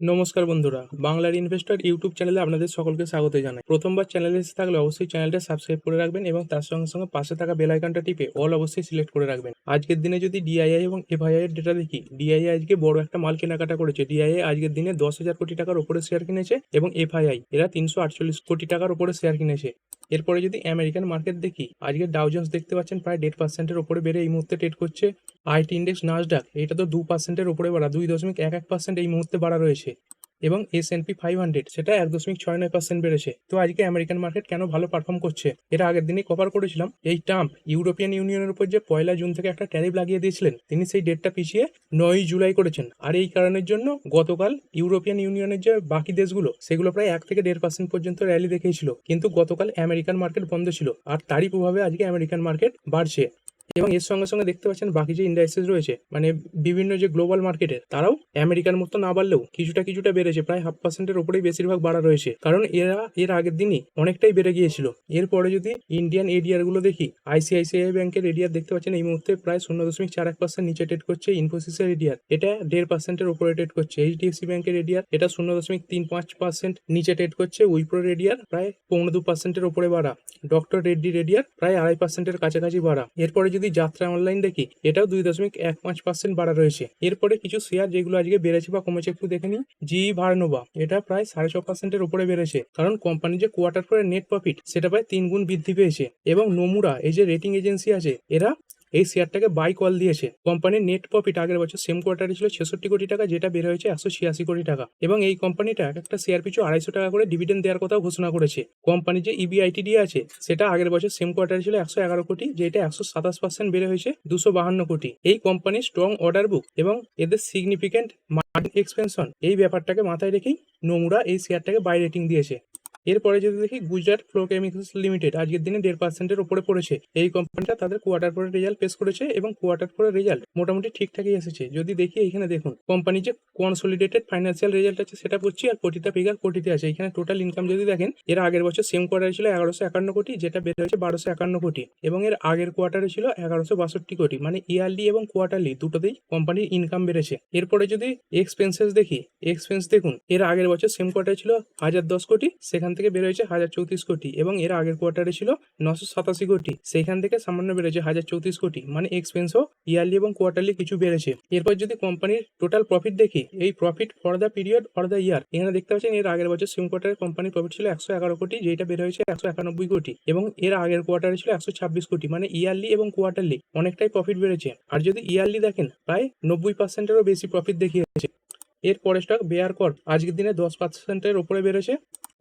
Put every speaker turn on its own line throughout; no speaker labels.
নমস্কার বন্ধুরা, বাংলার ইনভেস্টর ইউটিউব চ্যানেলে আপনাদের সকলকে স্বাগত জানাই। প্রথমবার চ্যানেলে এসে থাকলে অবশ্যই চ্যানেলটা সাবস্ক্রাইব করে রাখবেন এবং তার সঙ্গে সঙ্গে পাশে থাকা বেল আইকনটা টিপে অল অবশ্যই সিলেক্ট করে রাখবেন। আজকের দিনে যদি ডিআইআই এবং এফআইআই এর ডেটা দেখি ডিআইআই আজকে বড় একটা মাল কেনাকাটা করেছে। ডিআইআই আজকের দিনে দশ হাজার কোটি টাকার উপরে শেয়ার কিনেছে এবং এফআইআই এরা তিনশো আটচল্লিশ কোটি টাকার উপরে শেয়ার কিনেছে। এরপরে যদি আমেরিকান মার্কেট দেখি, আজকে ডাউজন্স দেখতে পাচ্ছেন প্রায় দেড় পার্সেন্টের উপরে বেড়ে এই মুহূর্তে ট্রেড করছে। আইটি ইন্ডেক্স নাসডাক এটা তো দু পার্সেন্টের উপরে বাড়া, দুই দশমিক এক এক পার্সেন্ট এই মুহূর্তে বাড়া রয়েছে। এবং S and P five hundred সেটা এক দশমিক ছয় নয় পার্সেন্ট বেড়েছে। তো আজকে আমেরিকান মার্কেট কেন ভালো পারফর্ম করছে? এটা আগের দিনই কভার করেছিলাম। এই ট্রাম্প ইউরোপিয়ান ইউনিয়নের উপর যে পয়লা জুন থেকে একটা ট্যারিফ লাগিয়ে দিয়েছিলেন, তিনি সেই ডেটটা পিছিয়ে নয়ই জুলাই করেছেন। আর এই কারণের জন্য গতকাল ইউরোপিয়ান ইউনিয়নের যে বাকি দেশগুলো, সেগুলো প্রায় এক থেকে দেড় পার্সেন্ট পর্যন্ত র্যালি দেখিয়েছিল। কিন্তু গতকাল আমেরিকান মার্কেট বন্ধ ছিল। আর তারই প্রভাবে আজকে আমেরিকান মার্কেট বাড়ছে। এবং এর সঙ্গে সঙ্গে দেখতে পাচ্ছেন বাকি যে ইন্ডাস্ট্রিজ রয়েছে মানে বিভিন্ন যে গ্লোবাল মার্কেটের তারাও আমেরিকার মতো না বাড়লেও কিছুটা কিছুটা বেড়েছে, প্রায় হাফ পার্সেন্টের উপরেই বেশিরভাগ বাড়া রয়েছে। কারণ এরা, এর আগের দিনই অনেকটাই বেড়ে গিয়েছিল। এরপরে যদি ইন্ডিয়ান এডিআরগুলো দেখি আইসিআইসিআই ব্যাংকের এডিআর দেখতে পাচ্ছেন, এই মুহূর্তে প্রায় শূন্য দশমিক চার এক পার্সেন্ট নিচে ট্রেড করছে ইনফোসিসের এডিআর এটা দেড় পার্সেন্টের উপরে ট্রেড করছে। এইচডিএফসি ব্যাংকের এডিআর এটা শূন্য দশমিক তিন পাঁচ পার্সেন্ট নিচে ট্রেড করছে। উইপ্রোর এডিআর প্রায় পৌনে দু পার্সেন্টের উপরে বাড়া। ডক্টর রেড্ডি রেডিয়ার প্রায় আড়াই পার্সেন্টের কাছাকাছি বাড়া। এরপরে যদি যাত্রা অনলাইন দেখি, এটাও দুই দশমিক এক পাঁচ পার্সেন্ট বাড়া রয়েছে। এরপরে কিছু শেয়ার যেগুলো আজকে বেড়েছে বা কমেছে একটু দেখে নিই। জি ভার্নোভা এটা প্রায় সাড়ে ছ পার্সেন্টের উপরে বেড়েছে। কারণ কোম্পানি যে কোয়ার্টার করে নেট প্রফিট সেটা প্রায় তিন গুণ বৃদ্ধি পেয়েছে। এবং নোমুরা এই যে রেটিং এজেন্সি আছে, এরা এই শেয়ারটাকে বাই কল দিয়েছে। কোম্পানির নেট প্রফিট আগের বছর সেম কোয়ার্টারে ছিল ছেষট্টি কোটি টাকা, যেটা বের হয়েছে একশো ছিয়াশি কোটি টাকা। এবং এই কোম্পানিটা একটা শেয়ার পিছু আড়াইশো টাকা করে ডিভিডেন্ড দেওয়ার কথাও ঘোষণা করেছে। কোম্পানির যে E ইবিআইটিডি আছে, সেটা আগের বছর সেম কোয়ার্টারে ছিল একশো এগারো কোটি, যেটা একশো সাতাশ পার্সেন্ট বেড়ে হয়েছে দুশো বাহান্ন কোটি। এই কোম্পানির স্ট্রং অর্ডার বুক এবং এদের সিগনিফিকেন্ট মার্কেট এক্সপেনশন এই ব্যাপারটাকে মাথায় রেখেই নোমুরা এই শেয়ারটাকে বাই রেটিং দিয়েছে। এরপরে যদি দেখি গুজরাট ফ্লোকেমিক্যালস লিমিটেড আজকের দিনে দেড় পার্সেন্টের উপরে পড়েছে। এই কোম্পানিটা তাদের কোয়ার্টার পরে রেজাল্ট পেশ করেছে এবং কোয়ার্টার পরে রেজাল্ট মোটামুটি ঠিকঠাকই এসেছে। যদি দেখি এখানে দেখুন কোম্পানি যে কনসোলিডেটেড ফাইন্যান্সিয়াল রেজাল্ট আছে সেটা করছি আর কোটিটা ফিগার কোটিতে আছে। এখানে টোটাল ইনকাম যদি দেখেন, এর আগের বছর সেম কোয়ার্টারে ছিল এগারোশো একান্ন কোটি, যেটা বের হয়েছে বারোশো একান্ন কোটি এবং এর আগের কোয়ার্টারে ছিল এগারোশো বাষট্টি কোটি। মানে ইয়ারলি এবং কোয়ার্টারলি দুটোতেই কোম্পানির ইনকাম বেড়েছে। এরপরে যদি এক্সপেন্সেস দেখি এক্সপেন্স দেখুন, এর আগের বছর সেম কোয়ার্টারে ছিল হাজার দশ কোটি, সেখান থেকে বের হয়েছে হাজার চৌত্রিশ কোটি এবং এর আগের কোয়ার্টারে ছিল নশো সাতাশি কোটি। সেখান থেকে সামান্য বেড়েছে হাজার চৌত্রিশ কোটি। মানে এক্সপেন্সও ইয়ারলি এবং কোয়ার্টারলি কিছু বেড়েছে। এরপর যদি কোম্পানির টোটাল প্রফিট দেখি, এই profit for the period for the year এখানে দেখতে পাচ্ছেন এর আগের বছর সেম কোয়ার্টারে কোম্পানির প্রফিট ছিল একশো এগারো কোটি যেটা বের হয়েছে একশো একানব্বই কোটি এবং এর আগের কোয়ার্টারে ছিল একশো ছাব্বিশ কোটি। মানে ইয়ারলি এবং কোয়ার্টারলি অনেকটাই প্রফিট বেড়েছে। আর যদি ইয়ারলি দেখেন, প্রায় নব্বই পার্সেন্টেরও বেশি প্রফিট দেখিয়েছে। এর পরে স্টক বেয়ার কর আজকের দিনে দশ পার্সেন্টের উপরে বেড়েছে।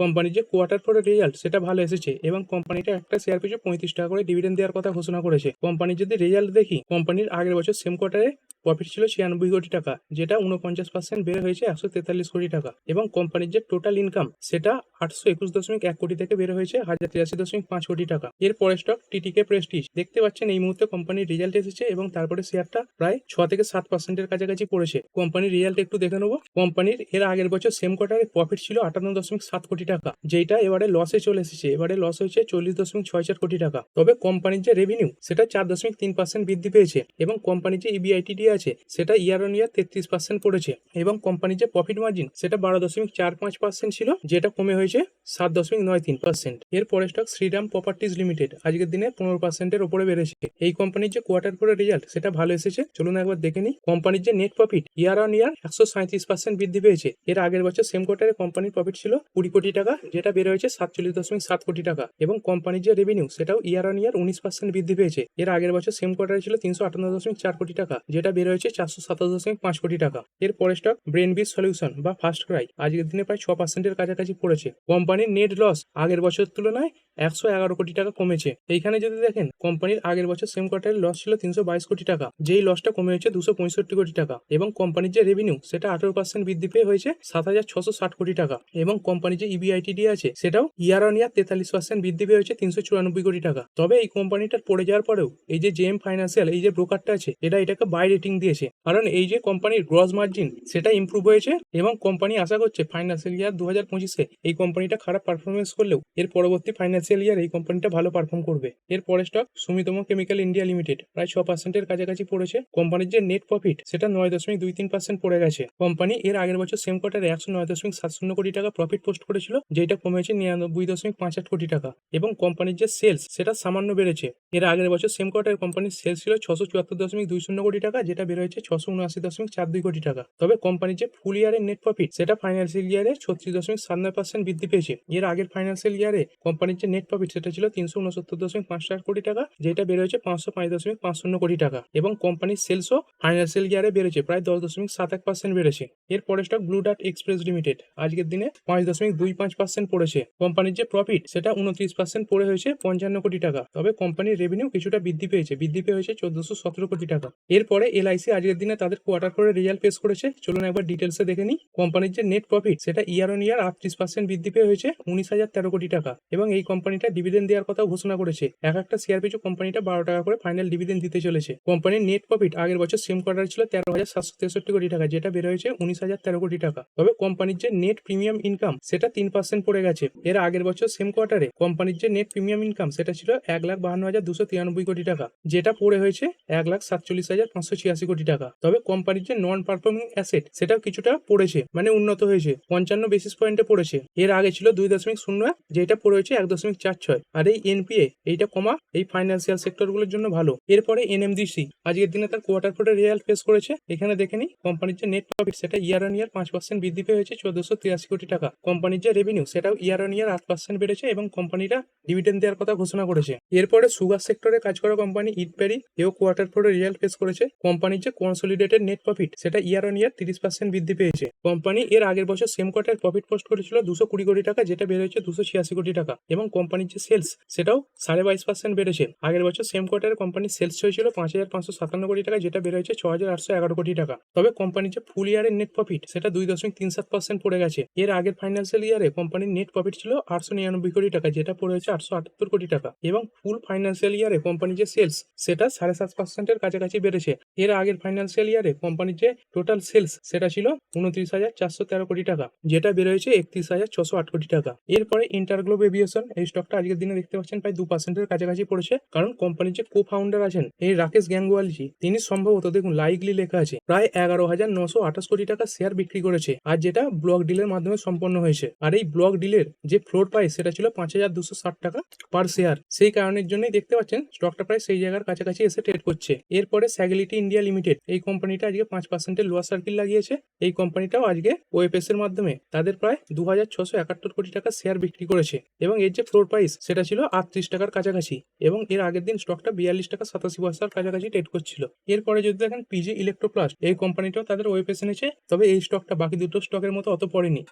কোম্পানির যে কোয়ার্টার ফোর রেজাল্ট সেটা ভালো এসেছে এবং কোম্পানিটা একটা শেয়ার পিছু পঁয়ত্রিশ টাকা করে ডিভিডেন্ড দেওয়ার কথা ঘোষণা করেছে। কোম্পানির যদি রেজাল্ট দেখি, কোম্পানির আগের বছর সেম কোয়ার্টারে প্রফিট ছিল ছিয়ানব্বই কোটি টাকা, যেটা উনপঞ্চাশ পার্সেন্ট বেড়ে হয়েছে একশো তেতাল্লিশ কোটি টাকা এবং কোম্পানির যে টোটাল ইনকাম সেটা আটশো একুশ দশমিক এক কোটি থেকে বেড়ে হয়েছে হাজার তিরাশি দশমিক পাঁচ কোটি টাকা। এর পরে স্টক টিটিকে প্রেস্টিজ দেখতে পাচ্ছেন এই মুহূর্তে কোম্পানির রেজাল্ট এসেছে এবং তারপরে শেয়ারটা প্রায় ছ থেকে সাত পার্সেন্টের কাছাকাছি পড়েছে। কোম্পানির রেজাল্ট একটু দেখে নেব। কোম্পানির এর আগের বছর সেম কোয়ার্টারে প্রফিট ছিল আটান্ন দশমিক সাত কোটি টাকা যেটা এবারে লসে চলে এসেছে। এবারে লস হয়েছে চল্লিশ দশমিক ছয় চার কোটি টাকা। তবে কোম্পানির যে রেভিনিউ সেটা চার দশমিক তিন পার্সেন্ট বৃদ্ধি পেয়েছে এবং কোম্পানির যে E ইবিআইটিডি আছে, সেটা ইয়ার অন ইয়ার তেত্রিশ পার্সেন্ট পড়েছে এবং কোম্পানির যে প্রফিট মার্জিন সেটা বারো দশমিক চার পাঁচ পার্সেন্ট ছিল, যেটা কমে হয়েছে সাত দশমিক নয় তিন পার্সেন্ট এর পরে স্টক শ্রীরাম প্রপার্টিজ লিমিটেড আজকের দিনে পনেরো পার্সেন্টের উপরে বেড়েছে। এই কোম্পানির যে কোয়ার্টার পরে রেজাল্ট সেটা ভালো এসেছে। চলুন একবার দেখে নিই। কোম্পানির যে net profit year on year একশো সাঁত্রিশ পার্সেন্ট বৃদ্ধি পেয়েছে। এর আগের বছর সেম কোয়ার্টারে কোম্পানির প্রফিট ছিল কুড়ি কোটি টাকা, যেটা বের হয়েছে সাতচল্লিশ দশমিক সাত কোটি টাকা। এবং কোম্পানির যে রেভিনিউ সেটাও ইয়ার অন ইয়ার উনিশ পার্সেন্ট বৃদ্ধি পেয়েছে। এর আগের বছর সেম কোয়ার্টারে ছিল তিনশো আটান্ন দশমিক চার কোটি টাকা, যেটা বের হয়েছে চারশো সাতাশ দশমিক পাঁচ কোটি টাকা। এর পরে স্টক ব্রেন বিস সলিউশন বা ফার্স্ট ক্রাই আজকের দিনে প্রায় ছ পার্সেন্টের কাছাকাছি পড়েছে। কোম্পানির নেট লস আগের বছরের তুলনায় একশো এগারো কোটি টাকা কমেছে। এইখানে যদি দেখেন কোম্পানির আগের বছর সেম কোয়ার্টারের লস ছিল তিনশো বাইশ কোটি টাকা। যেই লসটা কমে হয়েছে দুশো পঁয়ষট্টি কোটি টাকা। এবং কোম্পানির যে রেভিনিউ সেটা আঠারো পার্সেন্ট বৃদ্ধি পেয়ে হয়েছে সাত হাজার ছশো ষাট কোটি টাকা। এবং কোম্পানির যে E ইবিআইটিডি আছে, সেটাও ইয়ার অন ইয়ার তেতাল্লিশ পার্সেন্ট বৃদ্ধি পেয়ে হয়েছে তিনশো চুরানব্বই কোটি টাকা। তবে এই কোম্পানিটার পড়ে যাওয়ার পরেও, এই যে জেএম ফাইন্যান্সিয়াল এই যে ব্রোকারটা আছে, এটা এটাকে বাই রেটিং দিয়েছে। কারণ এই যে কোম্পানির গ্রস মার্জিন সেটা ইমপ্রুভ হয়েছে এবং কোম্পানি আশা করছে ফাইন্যান্সিয়াল ইয়ার দু হাজার পঁচিশে এই কোম্পানিটা খারাপ পারফরমেন্স করলেও এর পরবর্তী ফাইন্যান্সিয়াল ইয়ার এই কোম্পানিটা ভালো পারফর্ম করবে। এর পরে stock Sumitomo chemical India limited প্রায় ছ পার্সেন্টের কাছাকাছি পড়েছে। কোম্পানির যে নেট প্রফিট সেটা নয় দশমিক দুই তিন পার্সেন্ট পড়ে গেছে। কোম্পানি এর আগের বছর সেম কোয়ার্টারে একশো নয় দশমিক সাত শূন্য কোটি টাকা প্রফিট পোস্ট করেছিল, যেটা কমেছে নিরানব্বই দশমিক পাঁচ আট কোটি টাকা। এবং কোম্পানির যে সেলস সেটা সামান্য বেড়েছে। এর আগের বছর সেম কোয়ার্টারে কোম্পানির সেলস ছিল ছশো চুয়াত্তর দশমিক দুই শূন্য কোটি টাকা, যেটা বেরোয়েছে ছশো উনআশি দশমিক চার দুই কোটি টাকা। তবে কোম্পানির যে ফুল ইয়ারের নেট প্রফিট সেটা ফাইন্যান্সিয়াল ইয়ারে ছত্রিশ দশমিক সাত নয় পার্সেন্ট বৃদ্ধি পেয়েছে। এর আগের ফাইন্যান্সিয়াল ইয়ারে কোম্পানির যে নেট প্রফিট সেটা ছিল তিনশো উনসত্তর দশমিক পাঁচ চার কোটি টাকা, যেটা বেরোয়েছে পাঁচশো পাঁচ দশমিক পাঁচ শূন্য কোটি টাকা। এবং কোম্পানির সেলসও ফাইন্যান্সিয়াল ইয়ারে বেড়েছে, প্রায় দশ দশমিক সাত এক পার্সেন্ট বেড়েছে। এর পরে stock Blue Dart Express limited আজকের দিনে পাঁচ দশমিক দুই পাঁচ পার্সেন্ট পড়েছে। কোম্পানির যে প্রফিট সেটা উনত্রিশ পার্সেন্ট পড়ে হয়েছে পঞ্চান্ন কোটি টাকা। তবে কোম্পানির রেভিনিউ কিছুটা বৃদ্ধি পেয়েছে, বৃদ্ধি পেয়ে হয়েছে চোদ্দশো সতেরো কোটি টাকা। এরপরে এলআইসি আজকের দিনে তাদের কোয়ার্টার করে রেজাল্ট পেশ করেছে। চলুন একবার ডিটেলসে দেখে নিই। কোম্পানির যে নেট প্রফিট সেটা ইয়ার অন ইয়ার আটত্রিশ পার্সেন্ট বৃদ্ধি পেয়ে হয়েছে উনিশ হাজার তেরো কোটি টাকা এবং এই কোম্পানিটা ডিভিডেন্ড দেওয়ার কথা ঘোষণা করেছে। এক একটা শেয়ার পিছু কোম্পানিটা বারো টাকা করে ফাইনাল ডিভিডেন্ড দিতে চলেছে। কোম্পানির নেট প্রফিট আগের বছর সেম কোয়ার্টার ছিল তেরো হাজার সাতশো তেষট্টি কোটি টাকা, যেটা বের হয়েছে উনিশ হাজার তেরো কোটি টাকা। তবে কোম্পানির যে নেট প্রিমিয়াম ইনকাম সেটা তিন পার্সেন্ট পড়ে গেছে। এর আগের বছর সেম কোয়ার্টারে কোম্পানির যে নেট প্রিমিয়াম ইনকাম সেটা ছিল এক লাখ বাহান্ন হাজার দুশো তিরানব্বই কোটি টাকা, যেটা পড়ে হয়েছে এক লাখ সাতচল্লিশ হাজার পাঁচশো ছিয়াশি কোটি টাকা। তবে কোম্পানির যে নন পারফর্মিং অ্যাসেট সেটাও কিছুটা পড়েছে মানে উন্নত হয়েছে, পঞ্চান্ন বেসিস পয়েন্টে পড়েছে। এর আগে ছিল দুই দশমিক শূন্য এক, যেটা পড়ে হয়েছে এক দশমিক চার ছয়। আর এই এনপিএ এইটা কমা, এই ফাইন্যান্সিয়াল সেক্টরগুলোর জন্য ভালো। এরপরে এনএমডিসি আজকের দিনে তার কোয়ার্টার ফোর্টে রেজাল্ট ফেস করেছে। এখানে দেখে নিই, কোম্পানির যে নেট প্রফিট সেটা ইয়ার অন ইয়ার পাঁচ পার্সেন্ট বৃদ্ধি পেয়ে হয়েছে চোদ্দশো তিরাশি কোটি টাকা। কোম্পানির যে রেভিনিউ সেটাও ইয়ার অন ইয়ার আট পার্সেন্ট বেড়েছে এবং কোম্পানিটা ডিভিডেন্ড দেওয়ার কথা ঘোষণা করেছে। এরপরে সুগার সেক্টরে কাজ করা কোম্পানি ইটপ্যারি এও কোয়ার্টার ফোরে রেজাল্ট ফেস করেছে। কোম্পানির যে কনসলিডেটেড নেট প্রফিট সেটা ইয়ার অন ইয়ার তিরিশ পার্সেন্ট বৃদ্ধি পেয়েছে। কোম্পানি এর আগের বছর সেম কোয়ার্টার প্রফিট পোস্ট করেছিল দুশো কুড়ি কোটি টাকা, যেটা বেড়েছে দুশো ছিয়াশি কোটি টাকা। এবং কোম্পানির যে সেলস সেটাও সাড়ে বাইশ পার্সেন্ট বেড়েছে। আগের বছর সেম কোয়ার্টারে কোম্পানির সেলস হয়েছিল পাঁচ হাজার পাঁচশো সাতান্ন কোটি টাকা, যেটা বেড়েছে ছ হাজার আটশো এগারো কোটি টাকা। তবে কোম্পানির যে ফুল ইয়ারের নেট প্রফিট সেটা দুই দশমিক তিন সাত পার্সেন্ট পড়ে গেছে। এর আগের ফাইন্যান্সিয়াল ইয়ারে কোম্পানির নেট প্রফিট ছিল আটশো নিরানব্বই কোটি টাকা, যেটা পড়ে হয়েছে আটশো আটাত্তর কোটি টাকা। এবং ফুল ফাইন্যান্সিয়াল ইয়ারে কোম্পানির যে সেলস সেটা সাড়ে সাত পার্সেন্টের কাছাকাছি বেড়েছে। এর আগের ফাইন্যান্সিয়াল ইয়ারে কোম্পানির যে টোটাল সেলস সেটা ছিল উনত্রিশ হাজার চারশো তেরো কোটি টাকা, যেটা বেরোয়েছে একত্রিশ হাজার ছশো আট কোটি টাকা। এরপরে ইন্টারগ্লোব এভিয়েশন এই স্টকটা আজকের দিনে দেখতে পাচ্ছেন প্রায় দু পার্সেন্টের কাছাকাছি পড়েছে, কারণ কোম্পানির যে কো ফাউন্ডার আছেন, এই রাকেশ গ্যাঙ্গুয়ালজি, তিনি সম্ভবত দেখুন লাইকলি লেখা আছে, প্রায় এগারো হাজার নশো আঠাশ কোটি টাকা শেয়ার বিক্রি করেছে, আর যেটা ব্লক ডিলের মাধ্যমে সম্পন্ন হয়েছে। আর এই ব্লক ডিলের যে ফ্লোর প্রাইস সেটা ছিল পাঁচ হাজার দুশো ষাট টাকা পার শেয়ার সেই কারণের জন্যই দেখতে পাচ্ছেন স্টকটা প্রায় সেই জায়গার কাছাকাছি এসে ট্রেড করছে। এরপরে স্যাগিলিটি ইন্ডিয়া লিমিটেড এই কোম্পানিটা আজকে পাঁচ পার্সেন্টের লোয়ার সার্কিল লাগিয়েছে। এই কোম্পানিটাও আজকে ওয়েপএস এর মাধ্যমে তাদের প্রায় দু হাজার ছশো একাত্তর কোটি টাকা শেয়ার বিক্রি করেছে এবং এর যে ফ্লোর প্রাইস সেটা ছিল আটত্রিশ টাকার কাছাকাছি এবং এর আগের দিন স্টকটা বিয়াল্লিশ টাকা সাতাশি পয়সার কাছাকাছি ট্রেড করছিল। এরপরে যদি দেখেন পিজি ইলেকট্রোপ্লাস্ট এই কোম্পানিটাও তাদের ওয়েপএস এনেছে, তবে এই স্টকটা বাকি দুটো স্টকের মতো অত পড়েনি।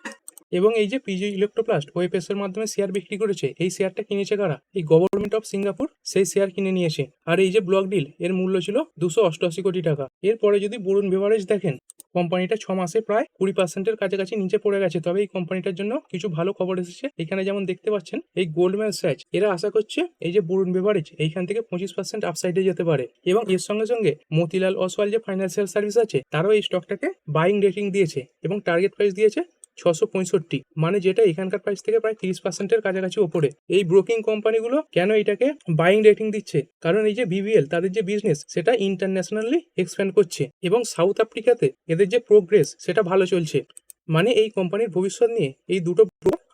এবং এই যে পিজি ইলেকট্রোপ্লাস্ট ওয়েপএস এর মাধ্যমে শেয়ার বিক্রি করেছে, এই শেয়ারটা কিনেছে কারা? এই গভর্নমেন্ট অফ সিঙ্গাপুর সেই শেয়ার কিনে নিয়েছে। আর এই যে ব্লক ডিল এর মূল্য ছিল দুশো অষ্টআশি কোটি টাকা। এরপরে যদি বরুণ বেভারেজ দেখেন কোম্পানিটা ছ মাসে প্রায় কুড়ি পার্সেন্টের কাছাকাছি নিচে পড়ে গেছে। তবে এই কোম্পানিটার জন্য কিছু ভালো খবর এসেছে। এখানে যেমন দেখতে পাচ্ছেন, এই গোল্ডম্যান স্যাচ এরা আশা করছে এই যে বরুণ বেভারেজ এইখান থেকে পঁচিশ পার্সেন্ট আপসাইডে যেতে পারে। এবং এর সঙ্গে সঙ্গে মতিলাল অসওয়াল যে ফাইন্যান্সিয়াল সার্ভিস আছে, তারাও এই স্টকটাকে বাইং রেটিং দিয়েছে এবং টার্গেট প্রাইস দিয়েছে ছশো পঁয়ষট্টি। মানে যেটা এখানকার প্রাইস থেকে প্রায় তিরিশ পার্সেন্টের কাছাকাছি ওপরে। এই ব্রোকিং কোম্পানিগুলো কেন এটাকে বাইং রেটিং দিচ্ছে? কারণ এই যে ভিভিএল তাদের যে বিজনেস সেটা ইন্টারন্যাশনালি এক্সপ্যান্ড করছে। এবং সাউথ আফ্রিকাতে এদের যে প্রোগ্রেস সেটা ভালো চলছে। মানে এই কোম্পানির ভবিষ্যৎ নিয়ে এই দুটো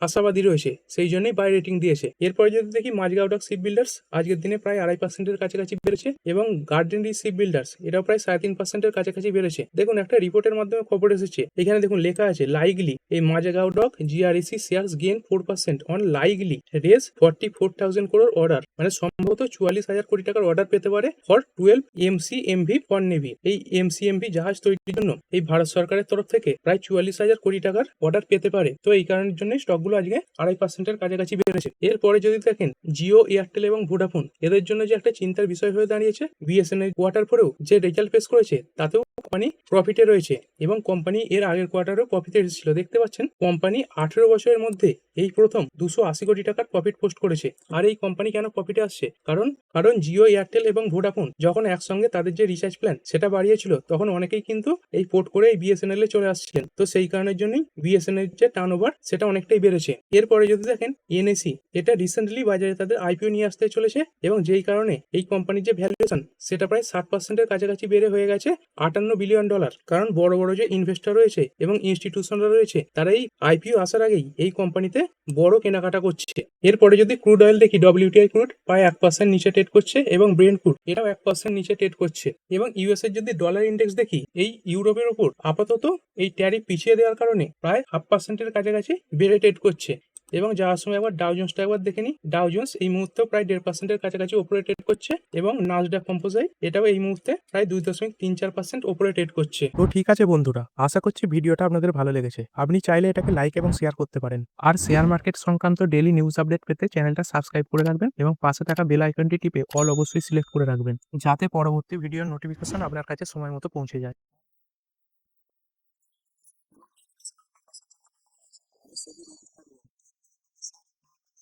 আশাবাদী রয়েছে, সেই জন্যই বাই রেটিং দিয়েছে। এরপরে যদি দেখি মাঝগাঁও ডক শিপ বিল্ডার্স আজকের দিনে প্রায় আড়াই পার্সেন্টের কাছাকাছি বেড়েছে এবং গার্ডেন রি শিপ বিল্ডার্স এটাও প্রায় সাড়ে তিন পার্সেন্টের কাছাকাছি বেড়েছে। দেখুন, একটা রিপোর্টের মাধ্যমে খবর এসেছে। এখানে দেখুন লেখা আছে লাইগলি এই Mazagon dock GRSE shares gain four percent on likely Rs forty four thousand crore order মানে সম্ভবত চুয়াল্লিশ হাজার কোটি টাকার অর্ডার পেতে পারে for twelve MC MV for navy এই এমসি এমভি জাহাজ তৈরির জন্য এই ভারত সরকারের তরফ থেকে প্রায় চুয়াল্লিশ হাজার কোটি টাকার অর্ডার পেতে পারে। তো এই কারণের জন্য স্টকগুলো আজকে আড়াই পার্সেন্টের কাছাকাছি বেড়েছে। এরপরে যদি দেখেন জিও এয়ারটেল এবং ভোডাফোন এদের জন্য যে একটা চিন্তার বিষয় হয়ে দাঁড়িয়েছে বিএসএনএল কোয়ার্টার পরেও যে রেজাল্ট পেশ করেছে, তাতেও কোম্পানি প্রফিটে রয়েছে এবং কোম্পানি এর আগের কোয়ার্টারেও প্রফিটে এসেছিল। দেখতে পাচ্ছেন কোম্পানি আঠেরো বছরের মধ্যে এই প্রথম দুশো আশি কোটি টাকার প্রফিট পোস্ট করেছে। আর এই কোম্পানি কেন প্রফিটে আসছে? কারণ কারণ জিও এয়ারটেল এবং ভোডাফোন যখন একসঙ্গে তাদের যে রিচার্জ প্ল্যান সেটা বাড়িয়েছিল, তখন অনেকেই কিন্তু এই পোর্ট করে বিএসএনএল এ চলে আসছিলেন। তো সেই কারণের জন্যই বিএসএনএল যে টার্ন ওভার সেটা অনেকটাই বেড়েছে। এরপরে যদি দেখেন এনএসি এটা রিসেন্টলি বাজারে তাদের আইপিও নিয়ে আসতে চলেছে এবং যেই কারণে এই কোম্পানির যে ভ্যালুয়েশন সেটা প্রায় ষাট পার্সেন্টের কাছাকাছি বেড়ে হয়ে গেছে। আটান্ন বিলিয়ন ডলার কারণ বড় বড় যে ইনভেস্টর রয়েছে এবং ইনস্টিটিউশনরা রয়েছে তারা এই আইপিও আসার আগেই এই কোম্পানিতে বড় কেনাকাটা করছে। এরপরে যদি ক্রুড অয়েল দেখি ডব্লিউটিআই ক্রুড প্রায় এক পার্সেন্ট নিচে ট্রেড করছে এবং ব্রেন ক্রুড এটাও এক পার্সেন্ট নিচে ট্রেড করছে। এবং ইউএস এর যদি ডলার ইন্ডেক্স দেখি, এই ইউরোপের উপর আপাতত এই ট্যারিফ পিছিয়ে দেওয়ার কারণে প্রায় হাফ পার্সেন্টের কাছাকাছি বেড়ে ট্রেড করছে। এবং যাওয়ার সময় একবার ডাউ জোন্সটা একবার দেখে নিই। জোন্স এই মুহূর্তে প্রায় দেড় পার্সেন্টের কাছাকাছি ওপরে ট্রেড করছে এবং নাজডাক কম্পোজাই এটাও এই মুহূর্তে প্রায় দুই দশমিক তিন চার পার্সেন্ট ওপরে ট্রেড করছে।
তো ঠিক আছে বন্ধুরা, আশা করছি ভিডিওটা আপনাদের ভালো লেগেছে। আপনি চাইলে এটাকে লাইক এবং শেয়ার করতে পারেন। আর শেয়ার মার্কেট সংক্রান্ত ডেলি নিউজ আপডেট পেতে চ্যানেলটা সাবস্ক্রাইব করে রাখবেন এবং পাশে থাকা বেল আইকনটি টিপে অল অবশ্যই সিলেক্ট করে রাখবেন, যাতে পরবর্তী ভিডিওর নোটিফিকেশন আপনার কাছে সময় মতো পৌঁছে যায়।